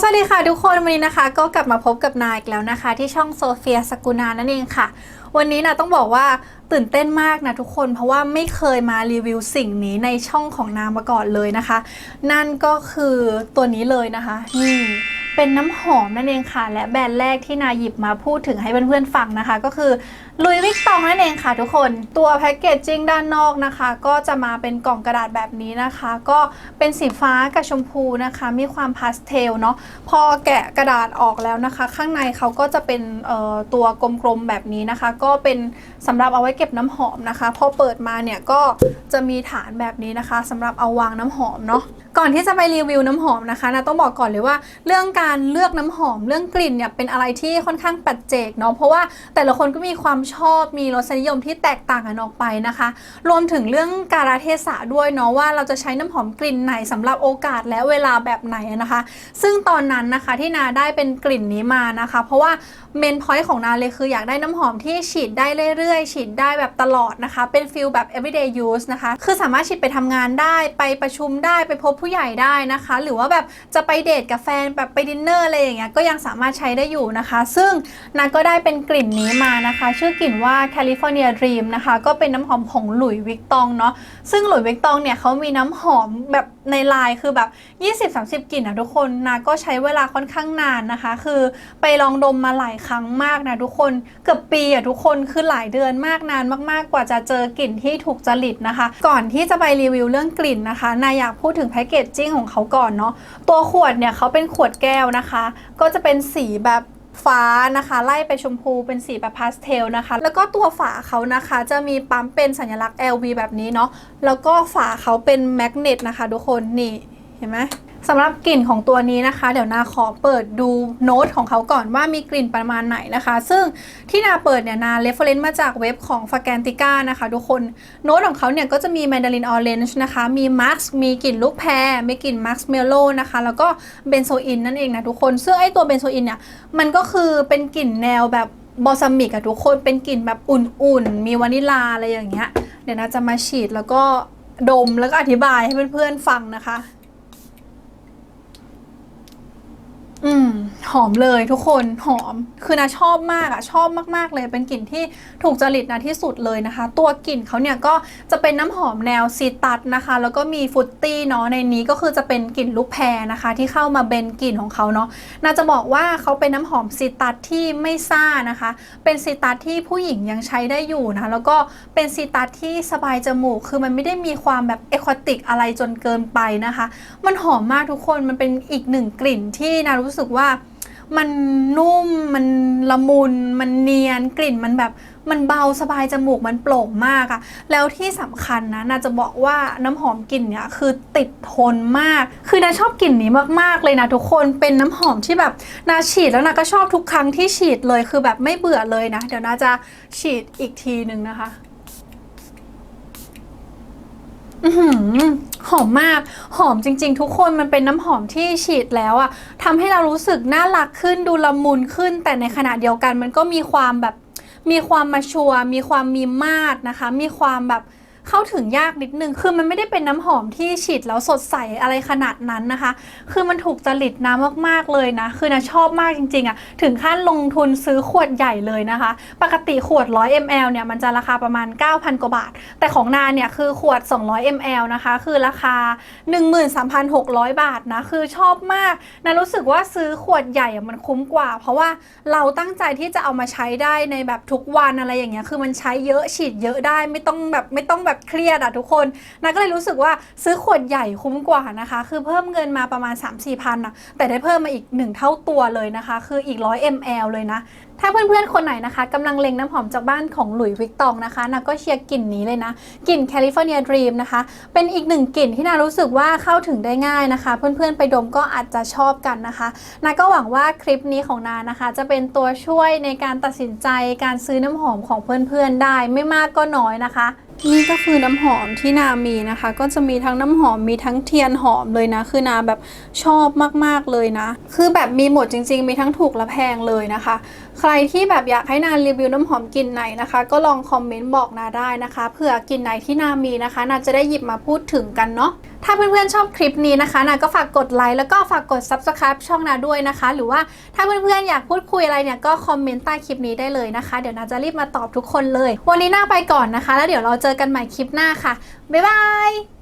สวัสดีค่ะทุกคนวันนี้นะคะก็กลับมาพบกับนายอีกแล้วนะคะ ที่ช่องโซเฟียสกุณานั่นเองค่ะ วันนี้นะต้องบอกว่าตื่นเต้นมากนะทุกคนเพราะว่าไม่เคยมารีวิวสิ่งนี้ในช่องของนางมาก่อนเลยนะคะ นั่นก็คือตัวนี้เลยนะคะนี่ เป็นน้ำหอมนั่นเองค่ะ และแบรนด์แรกที่นาหยิบมาพูดถึงให้เพื่อนๆฟังนะคะ ก็คือลุยวิกตองนั่นเองค่ะทุกคน ตัวแพ็กเกจจิ้งด้านนอกนะคะ ก็จะมาเป็นกล่องกระดาษแบบนี้นะคะ ก็เป็นสีฟ้ากับชมพูนะคะ มีความพาสเทลเนาะพอแกะกระดาษออกแล้วนะคะ ข้างในเขาก็จะเป็นตัวกลมๆแบบนี้นะคะ ก็เป็นสำหรับเอาไว้เก็บน้ำหอมนะคะ พอเปิดมาเนี่ยก็จะมีฐานแบบนี้นะคะสำหรับเอาวางน้ำหอมเนาะก่อนที่จะไปรีวิวน้ำหอมนะคะนะต้องบอกก่อนเลยว่าเรื่องการเลือกน้ำหอมเรื่องกลิ่นเนี่ยเป็นอะไรที่ค่อนข้างปัจเจกเนาะเพราะว่าแต่ละคนก็มีความชอบมีรสนิยมที่แตกต่างกันออกไปนะคะ รวมถึงเรื่องการเทศะด้วยเนาะว่าเราจะใช้น้ำหอมกลิ่นไหนสำหรับโอกาสและเวลาแบบไหนนะคะ ซึ่งตอนนั้นนะคะที่นาได้เป็นกลิ่นนี้มานะคะ เพราะว่าเมนพอยต์ของนาเลยคืออยากได้น้ำหอมที่ฉีดได้เรื่อยๆ ฉีดได้แบบตลอดนะคะ เป็นฟิลแบบ everyday use นะคะ คือสามารถฉีดไปทำงานได้ไปประชุมได้ไปพบผู้ใหญ่ได้นะคะ หรือว่าแบบจะไปเดทกับแฟนแบบไปดินเนอร์อะไรอย่างเงี้ยก็ยังสามารถใช้ได้อยู่นะคะ ซึ่งนาก็ได้เป็นกลิ่นนี้มานะคะ ชื่อกลิ่นว่า California Dream นะคะ ก็เป็นน้ำหอมของหลุยวิกตองเนาะซึ่งหลุยวิกตองเนี่ยเขามีน้ำหอมแบบ ในไลน์คือแบบ 20-30 กลิ่นนะทุกคนนาก็ใช้เวลาค่อนข้างนานนะคะ คือไปลองดมมาหลายครั้งมากนะทุกคนเกือบปีอะทุกคนคือหลายเดือนมากนานมากๆกว่าจะเจอกลิ่นที่ถูกจริตนะคะ ก่อนที่จะไปรีวิวเรื่องกลิ่นนะคะนายอยากพูดถึงแพคเกจจิ้งของเขาก่อนเนาะตัวขวดเนี่ยเขาเป็นขวดแก้วนะคะ ก็จะเป็นสีแบบ ฟ้านะคะ ไล่ไปชมพูเป็นสีแบบพาสเทลนะคะ แล้วก็ตัวฝาเขานะคะ จะมีปั๊มเป็นสัญลักษณ์ LV แบบนี้เนาะแล้วก็ฝาเขาเป็นแมกเนตนะคะ ทุกคนนี่ ห็นไหมสำหรับกลิ่นของตัวนี้นะคะ เดี๋ยวนาขอเปิดดูโน้ตของเขาก่อนว่ามีกลิ่นประมาณไหนนะคะ ซึ่งที่นาเปิดเนี่ยนาเรฟเฟรนซ์มาจากเว็บของ f a g a n t i c a นะคะ ทุกคนโน้ตของเขาเนี่ยก็จะมี Mandarin Orange นะคะ มี Max มีกลิ่นลูกแพรมีกลิ่น Max Mellow นะคะ แล้วก็เบนโซอินนั่นเองนะทุกคนซึ่งไอตัวเบนโซอินเนี่ยมันก็คือเป็นกลิ่นแนวแบบบอสมิกอะทุกคนเป็นกลิ่นแบบอุ่นๆ มีวานิลาอะไรอย่างเงี้ยเดี๋ยวนาจะมาฉีดแล้วก็ดมแล้วก็อธิบายให้เพื่อนๆฟังนะคะ อืมห อมเลยทุกคนหอมคือนาชอบมากอะชอบมากๆเลยเป็นกลิ่นที่ถูกจริตนะที่สุดเลยนะคะ ตัวกลิ่นเขาเนี่ยก็จะเป็นน้ำหอมแนวซีตัสนะคะ แล้วก็มีฟุตตี้เนาะในนี้ก็คือจะเป็นกลิ่นลูกแพรนะคะ ที่เข้ามาเบนกลิ่นของเขาเนาะนาจะบอกว่าเขาเป็นน้ำหอมซีตัสที่ไม่ซ่านะคะ เป็นซีตัสที่ผู้หญิงยังใช้ได้อยู่นะแล้วก็เป็นซีตัสที่สบายจมูก คือมันไม่ได้มีความแบบเอควติกอะไรจนเกินไปนะคะ มันหอมมากทุกคนมันเป็นอีกหนึ่งกลิ่นที่นารู้สึกว่า มันนุ่มมันละมุน มันเนียนกลิ่นมันแบบมันเบาสบายจมูกมันโปร่งมากอะแล้วที่สำคัญนะนาจะบอกว่าน้ำหอมกลิ่นเนี้ยคือติดทนมาก คือนาชอบกลิ่นนี้มากๆเลยนะทุกคนเป็นน้ำหอมที่แบบนาฉีดแล้วนาก็ชอบทุกครั้งที่ฉีดเลยคือแบบไม่เบื่อเลยนะ เดี๋ยวนาจะฉีดอีกทีหนึ่งนะคะ อื้อหือหอมมาก หอมจริง ๆ ทุกคนมันเป็นน้ำหอมที่ฉีดแล้วอะทำให้เรารู้สึกน่ารักขึ้นดูละมุนขึ้น แต่ในขณะเดียวกันมันก็มีความแบบ มีความมาชัวร์มีความมีมาดนะคะ มีความแบบ เข้าถึงยากนิดนึง คือมันไม่ได้เป็นน้ำหอมที่ฉีดแล้วสดใสอะไรขนาดนั้นนะคะ คือมันถูกจริตน้ำมากๆเลยนะ คือนะชอบมากจริงๆอะถึงขั้นลงทุนซื้อขวดใหญ่เลยนะคะ ปกติขวด 100 ml เนี่ยมันจะราคาประมาณ 9,000 กว่าบาท แต่ของนานเนี่ยคือขวด 200 ml นะคะ คือราคา 13,600 บาทนะ คือชอบมาก นะรู้สึกว่าซื้อขวดใหญ่มันคุ้มกว่า เพราะว่าเราตั้งใจที่จะเอามาใช้ได้ในแบบทุกวันอะไรอย่างเงี้ย คือมันใช้เยอะฉีดเยอะได้ไม่ต้องแบบไม่ต้องแบบเครียดอะทุกคนนะก็เลยรู้สึกว่าซื้อขวดใหญ่คุ้มกว่านะคะ คือเพิ่มเงินมาประมาณ 3-4พันอะแต่ได้เพิ่มมาอีก 1 เท่าตัวเลยนะคะ คืออีก 100 ml เลยนะถ้าเพื่อนๆ คนไหนนะคะกำลังเล็งน้ำหอมจากบ้านของหลุยส์วิกตองนะคะนาก็เชียร์กลิ่นนี้เลยนะ กลิ่น California Dream นะคะ เป็นอีกหนึ่งกลิ่นที่นารู้สึกว่าเข้าถึงได้ง่ายนะคะ เพื่อนๆ ไปดมก็อาจจะชอบกันนะคะนาก็หวังว่าคลิปนี้ของนานะคะ จะเป็นตัวช่วยในการตัดสินใจการซื้อน้ำหอมของเพื่อนๆได้ไม่มากก็น้อยนะคะ นี่ก็คือน้ำหอมที่นามีนะคะ ก็จะมีทั้งน้ำหอมมีทั้งเทียนหอมเลยนะ คือนาแบบชอบมากๆเลยนะ คือแบบมีหมดจริง ๆ มีทั้งถูกและแพงเลยนะคะ ใครที่แบบอยากให้นารีวิวน้ำหอมกลิ่นไหนนะคะ ก็ลองคอมเมนต์บอกนาได้นะคะเผื่อกลิ่นไหนที่นามีนะคะนาจะได้หยิบมาพูดถึงกันเนาะ ถ้าเพื่อนๆชอบคลิปนี้นะคะนาก็ฝากกดไลค์แล้วก็ฝากกด subscribe ช่องนาด้วยนะคะ หรือว่าถ้าเพื่อนๆอยากพูดคุยอะไรเนี่ยก็คอมเมนต์ใต้คลิปนี้ได้เลยนะคะ เดี๋ยวนาจะรีบมาตอบทุกคนเลย วันนี้นาไปก่อนนะคะ แล้วเดี๋ยวเราเจอกันใหม่คลิปหน้าค่ะบ๊ายบาย